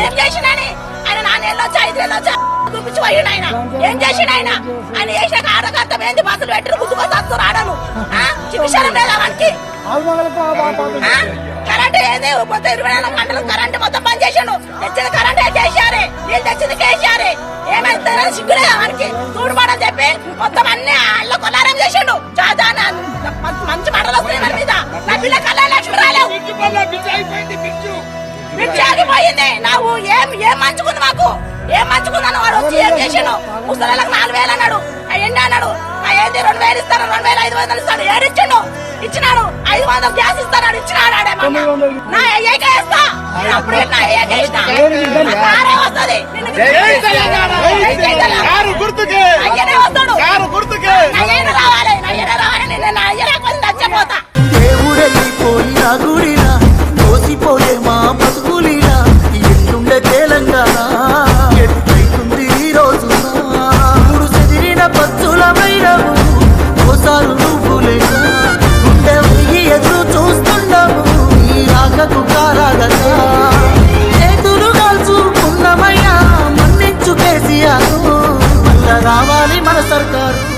ఏం చేసినని ఆయన? నాన్నేళ్ళు వచ్చి ఐదేళ్ళు వచ్చి చూపించి పోయిండు ఆయన. ఏం చేసిండు ఆయన? ఆయన చేసిన కారణకర్తం ఏంది? బస్సులు పెట్టి గుద్దుకొని వస్తారు ఆడలు చివిషరం లేదా వానికి? ఆ? కరెంట్ ఏది? మొత్తం ఇరవై నాలుగు గంటలు కరెంట్ మొత్తం బంద్ చేసాడు. తెచ్చింది కరెంట్ కేసారే నీళ్ళు తెచ్చింది కేసారే ఏమైతే సిగ్గులే వానికి? చూడమని చెప్పి మొత్తం అన్ని అల్ల కొల్లారం చేసిండు. చాదా మంచి మంటలు వస్తున్నాయి మన మీద. నా పిల్ల కళ్ళ లక్ష్మి రాలేవు ఆగిపోయింది నువ్వు ఏం ఏం మంచుకుంది మాకు? ఏం మంచుకుందని వాడు వచ్చి ఏం ముసలాళ్ళకి నాలుగు వేలు అన్నాడు. అయ్యండి అన్నాడు. ఏంది రెండు వేలు ఇస్తాను రెండు వేలు ఐదు వందలు ఇస్తాడు ఏడు ఇచ్చిండు ఇచ్చినాడు. ఐదు వందలు గ్యాస్ ఇస్తాడు ఇచ్చినాడు. నా అయ్యాక వేస్తా అప్పుడే నా అయ్యాక వేస్తా నా కారే వస్తది. నిన్ను జై తెలంగాణ. జై తెలంగాణ. కారు గుర్తుకే. అయ్యనే వస్తాడు. కారు గుర్తుకే. నా అయ్యనే రావాలి. నా అయ్యనే రావాలి. నేను నా అయ్య రాకపోతే చచ్చిపోతా. దేవుడెళ్ళిపోయిన గుడి सरकार